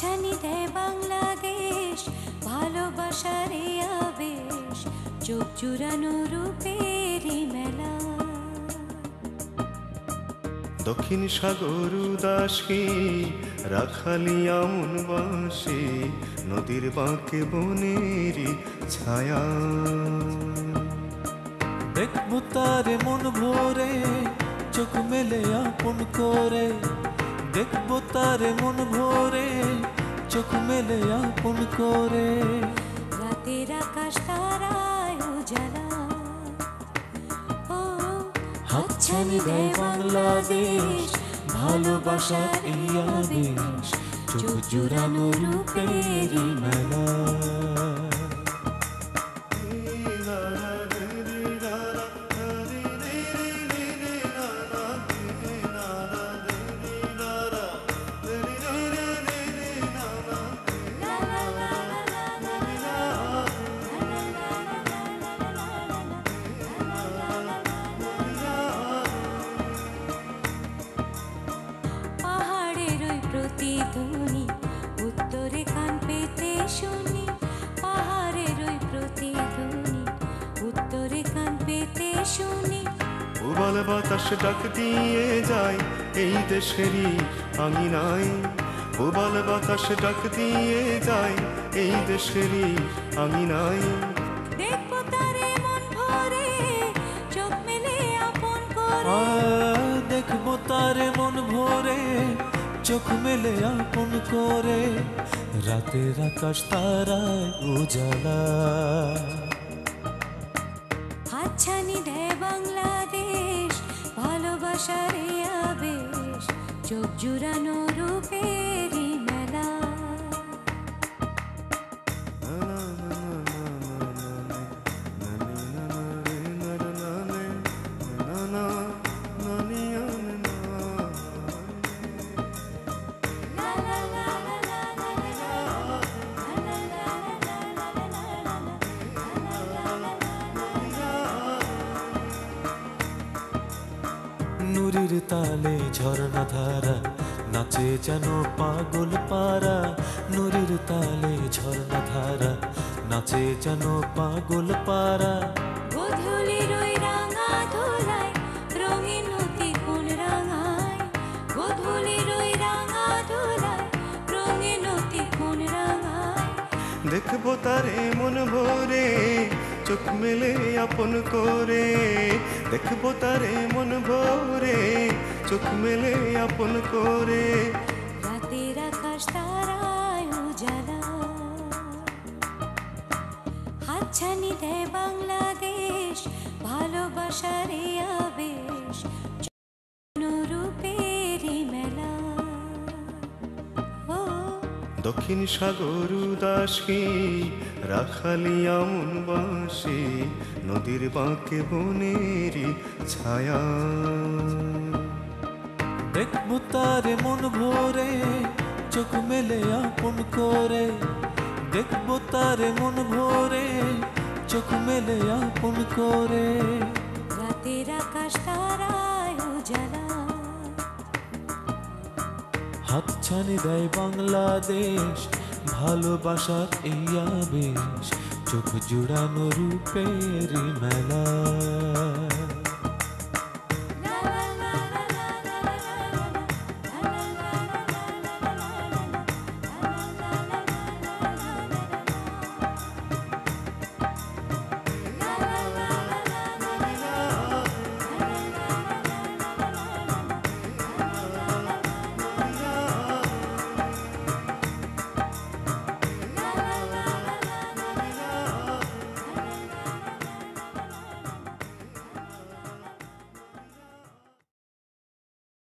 হাতছানি দেয় বাংলাদেশ ভালোবাসার এই আবেশ চোখ জুড়ানো রূপেরই মেলা। দক্ষিণ সাগর উদাসী রাখালি আমন বাসে নদীর বাঁকে বনেরই ছায়া। দেখব তারে মন ভরে চোখ মেলে আপন করে দেখব তারে মন ভরে, চোখ মেলে আপন করে। রাতের আকাশ তারায় উজালা। হাতছানি দেয় বাংলাদেশ, ভালোবাসার এই আবেশ চোখ জুড়ানো রূপেরই মেলা। শুনি। উবাল বাতাস ডাক দিয়ে যায় এই দেশেরই আমি নাই। উবাল বাতাস ডাক দিয়ে যায় এই দেশেরই আমি নাই। দেখব তারে মন ভরে চোখ মেলে আপন করে। দেখব তারে মন ভরে চোখ মেলে আপন করে। রাতের আকাশ তারায় উজালা। হাতছানি দেয় বাংলাদেশ ভালোবাসার আবেশ চোখ জুড়ানো রূপেরই নুরির তালে ঝর্ণা ধারা নাচে যেন পাগল পারা নুরির তালে ঝর্ণা ধারা নাচে যেন পাগল পারা দেখব তারে মন ভরে চোখ মেলে আপন করে, দেখব তারে মন ভরে। চোখ মেলে আপন করে। রাতের আকাশ তারায় উজালা। হাতছানি দেয় বাংলাদেশ, ভালোবাসার আবেশ। দক্ষিণ সাগর উদাসী রাখালি আমন বাসে নদীর বাঁকে বনেরই ছায়া। দেখব তারে মন ভরে চোখ মেলে আপন করে। দেখব তারে মন ভরে চোখ মেলে আপন করে। রাতের আকাশ তারায় উজালা হাতছানি দেয় বাংলাদেশ ভালোবাসার এই আবেশ চোখ জুড়ানো রূপের মেলা।